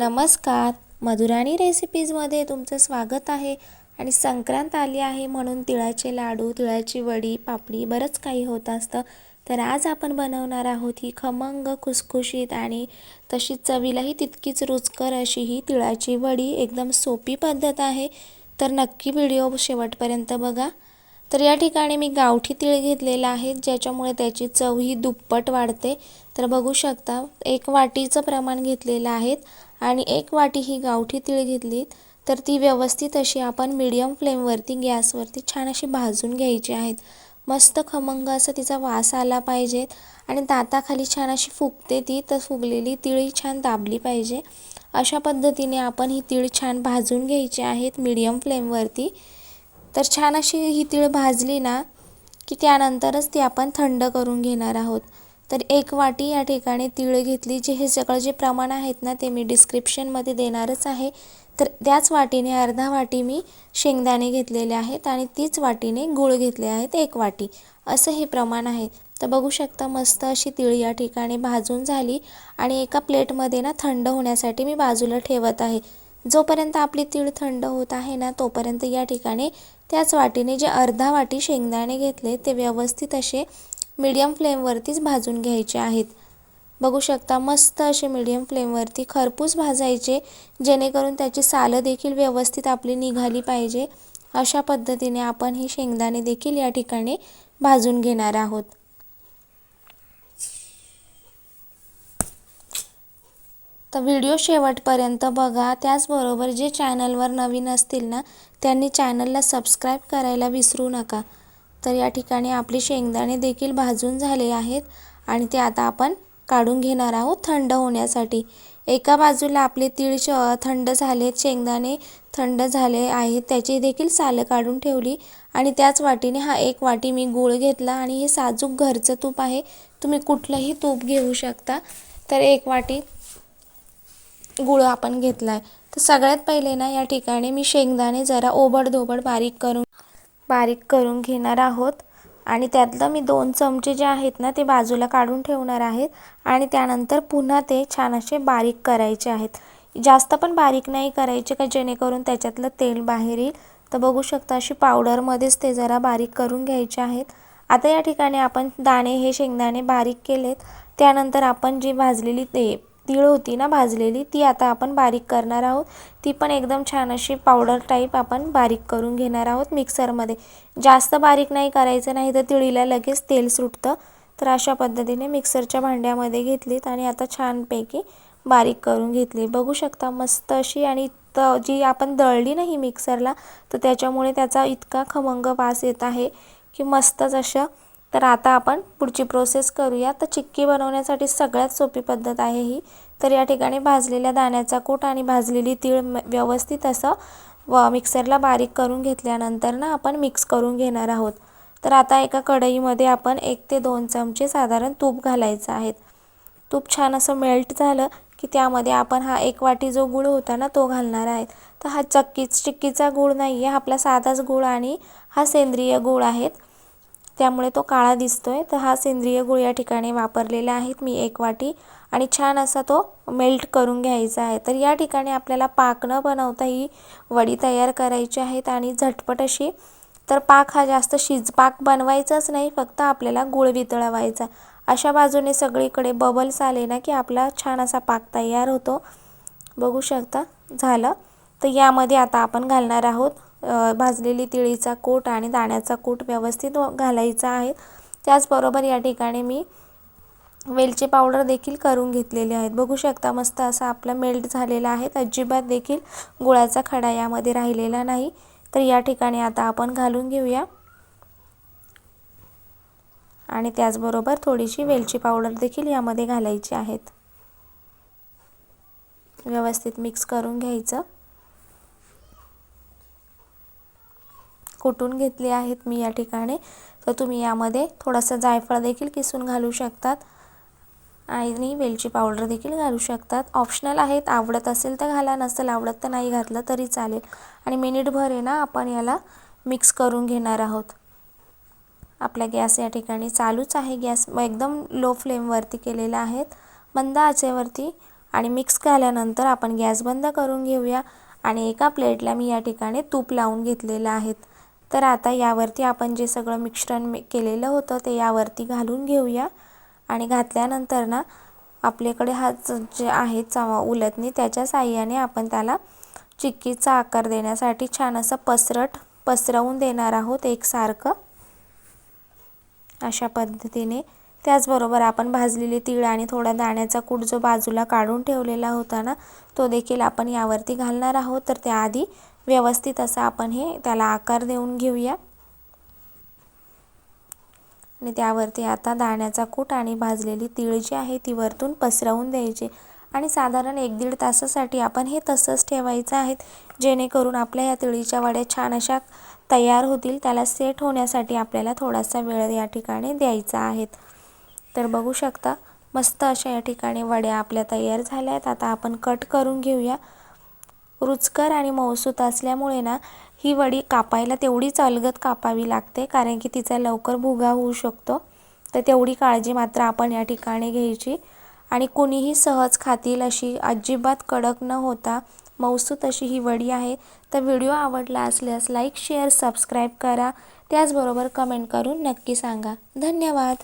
नमस्कार. मधुराणी रेसिपीजमध्ये तुमचं स्वागत आहे. आणि संक्रांत आली आहे म्हणून तिळाचे लाडू तिळाची वडी पापडी बरंच काही होत असतं. तर आज आपण बनवणार आहोत ही खमंग खुसखुशीत आणि तशी चवीलाही तितकीच रुचकर अशी ही तिळाची वडी. एकदम सोपी पद्धत आहे. तर नक्की व्हिडिओ शेवटपर्यंत बघा. तर या ठिकाणी मी गावठी तीळ घेतलेला आहे ज्याच्यामुळे त्याची चव ही दुप्पट वाढते. तर बघू शकता एक वाटीचं प्रमाण घेतलेलं आहे. आणि एक वाटी ही गावठी तीळ घेतली तर ती व्यवस्थित अशी आपण मीडियम फ्लेमवरती गॅसवरती छान अशी भाजून घ्यायची आहेत. मस्त खमंग असा तिचा वास आला पाहिजेत आणि दाताखाली छान अशी फुगते ती तर फुगलेली तिळही छान दाबली पाहिजे. अशा पद्धतीने आपण ही तीळ छान भाजून घ्यायची आहेत मीडियम फ्लेमवरती तर छान अशी ही तीळ भाजली ना की त्यानंतरच ती आपण थंड करून घेणार आहोत. तर एक वाटी या ठिकाणी तीळ घेतली. जे हे सगळं जे प्रमाण आहेत ना ते मी डिस्क्रिप्शनमध्ये देणारच आहे. तर त्याच वाटीने अर्धा वाटी मी शेंगदाणे घेतलेले आहेत आणि तीच वाटीने गूळ घेतले आहेत एक वाटी. असं हे प्रमाण आहे. तर बघू शकता मस्त अशी तिळ या ठिकाणी भाजून झाली आणि एका प्लेटमध्ये ना थंड होण्यासाठी मी बाजूला ठेवत आहे. जोपर्यंत आपली तीळ थंड होत आहे ना तोपर्यंत या ठिकाणी त्याच वाटीने जे अर्धा वाटी शेंगदाणे घेतले ते व्यवस्थित असे मीडियम फ्लेमवरतीच भाजून घ्यायचे आहेत. बघू शकता मस्त असे मीडियम फ्लेमवरती खरपूस भाजायचे जेणेकरून त्याची सालं देखील व्यवस्थित आपली निघाली पाहिजे. अशा पद्धतीने आपण ही शेंगदाणे देखील या ठिकाणी भाजून घेणार आहोत. तर व्हिडिओ शेवटपर्यंत बघा. त्याचबरोबर जे चॅनलवर नवीन असतील ना त्यांनी चॅनलला सबस्क्राईब करायला विसरू नका. तर या ठिकाणी आपले शेंगदाणे देखील भाजून झाले आहेत आणि ते आता आपण काढून घेणार आहोत थंड होण्यासाठी. एका बाजूला आपले तीळ श थंड झालेत शेंगदाणे थंड झाले आहेत त्याची देखील सालं काढून ठेवली आणि त्याच वाटीने हा एक वाटी मी गूळ घेतला आणि हे साजूक घरचं तूप आहे. तुम्ही कुठलंही तूप घेऊ शकता. तर एक वाटी गुळ आपण घेतला आहे तर सगळ्यात पहिले ना या ठिकाणी मी शेंगदाणे जरा ओबडधोबड बारीक करून बारीक करून घेणार आहोत. आणि त्यातलं मी दोन चमचे जे आहेत ना ते बाजूला काढून ठेवणार आहेत. आणि त्यानंतर पुन्हा ते छान असे बारीक करायचे आहेत. जास्त पण बारीक नाही करायचे का जेणेकरून त्याच्यातलं तेल बाहेर येईल. तर बघू शकता अशी पावडरमध्येच ते जरा बारीक करून घ्यायचे आहेत. आता या ठिकाणी आपण दाणे हे शेंगदाणे बारीक केलेत. त्यानंतर आपण जी भाजलेली ते तीळ होती ना भाजलेली ती आता आपण बारीक करणार आहोत. ती पण एकदम छान अशी पावडर टाईप आपण बारीक करून घेणार आहोत मिक्सरमध्ये जास्त बारीक नाही करायचं नाही तर तिळीला लगेच तेल सुटतं. तर अशा पद्धतीने मिक्सरच्या भांड्यामध्ये घेतलीत आणि आता छानपैकी बारीक करून घेतली. बघू शकता मस्त अशी आणि त जी आपण दळली नाही मिक्सरला तर त्याच्यामुळे त्याचा इतका खमंग वास येत आहे की मस्तच अशा तर आता आपण पुढची प्रोसेस करूया. तर चिक्की बनवण्यासाठी सगळ्यात सोपी पद्धत आहे ही. तर या ठिकाणी भाजलेल्या दाण्याचा कूट आणि भाजलेली तीळ व्यवस्थित असं व मिक्सरला बारीक करून घेतल्यानंतर ना आपण मिक्स करून घेणार आहोत. तर आता एका कढईमध्ये आपण एक ते दोन चमचे साधारण तूप घालायचं आहेत तूप छान असं मेल्ट झालं की त्यामध्ये आपण हा एक वाटी जो गूळ होता ना तो घालणार आहे. तर हा चक्की चिक्कीचा गूळ नाही आहे आपला साधाच गूळ आणि हा सेंद्रिय गूळ आहेत. त्यामुळे तो काळा दिसतोय. तर हा सेंद्रिय गुळ या ठिकाणी वापरलेला आहेत मी एक वाटी आणि छान असा तो मेल्ट करून घ्यायचा आहे. तर या ठिकाणी आपल्याला पाक न बनवता ही वडी तयार करायची आहेत आणि झटपट अशी तर पाक हा जास्त शिज पाक बनवायचाच नाही फक्त आपल्याला गुळ वितळवायचा अशा बाजूने सगळीकडे बबल्स आले ना की आपला छान असा पाक तयार होतो. बघू शकता झालं. तर यामध्ये आता आपण घालणार आहोत भाजलेली तिळीचा कूट आणि दाण्याचा कूट व्यवस्थित घालायचा आहे. त्याचबरोबर या ठिकाणी मी वेलची पावडर देखील करून घेतलेली आहेत बघू शकता मस्त असा आपला मेल्ट झालेला आहे. अजिबात देखील गुळाचा खडा यामध्ये राहिलेला नाही. तर या ठिकाणी आता आपण घालून घेऊया. आणि त्याचबरोबर थोडीशी वेलची पावडर देखील यामध्ये घालायची आहेत. व्यवस्थित मिक्स करून घ्यायचं. कुटून घेतले आहेत मी या ठिकाणी. तर तुम्ही यामध्ये थोडासा जायफळ देखील किसून घालू शकतात. आणि वेलची पावडर देखील घालू शकतात. ऑप्शनल आहेत. आवडत असेल तर घाला. नसेल आवडत तर नाही घातलं तरी चालेल. आणि मिनिटभर आहे ना आपण याला मिक्स करून घेणार आहोत. आपला गॅस या ठिकाणी चालूच आहे. गॅस एकदम लो फ्लेमवरती केलेला आहेत मंद आचेवरती. आणि मिक्स केल्यानंतर आपण गॅस बंद करून घेऊया. आणि एका प्लेटला मी या ठिकाणी तूप लावून घेतलेलं आहेत तर आता यावरती आपण जे सगळं मिश्रण केलेलं होतं ते यावरती घालून घेऊया. आणि घातल्यानंतर ना आपल्याकडे हा जे आहे चवा उलटणी त्याच्या साह्याने आपण त्याला चिक्कीचा आकार देण्यासाठी छान असं पसरट पसरवून देणार आहोत एकसारखं. अशा पद्धतीने. त्याचबरोबर आपण भाजलेली तीळ आणि थोडा दाण्याचा कूट जो बाजूला काढून ठेवलेला होता ना तो देखील आपण यावरती घालणार आहोत. तर त्याआधी व्यवस्थित असं आपण हे त्याला आकार देऊन घेऊया. आणि त्यावरती आता दाण्याचा कूट आणि भाजलेली तीळ जी आहे ती वरतून पसरवून द्यायची. आणि साधारण एक दीड तासासाठी आपण हे तसंच ठेवायचं आहे जेणेकरून आपल्या या तिळीच्या वड्या छान अशा तयार होतील. त्याला सेट होण्यासाठी आपल्याला थोडासा वेळ या ठिकाणी द्यायचा आहेत तर बघू शकता मस्त अशा या ठिकाणी वड्या आपल्या तयार झाल्या आहेत. आता आपण कट करून घेऊया. रुचकर आणि मऊसूत असल्यामुळे ना ही वडी कापायला तेवढीच अलगद कापावी लागते कारण की तिचा लवकर भुगा होऊ शकतो. तर तेवढी काळजी मात्र आपण या ठिकाणी घ्यायची. आणि कुणीही सहज खातील अशी अजिबात कडक न होता मौसूत अशी ही वडी आहे. तर व्हिडिओ आवडला असल्यास लाईक शेअर सबस्क्राईब करा. त्याचबरोबर कमेंट करून नक्की सांगा. धन्यवाद.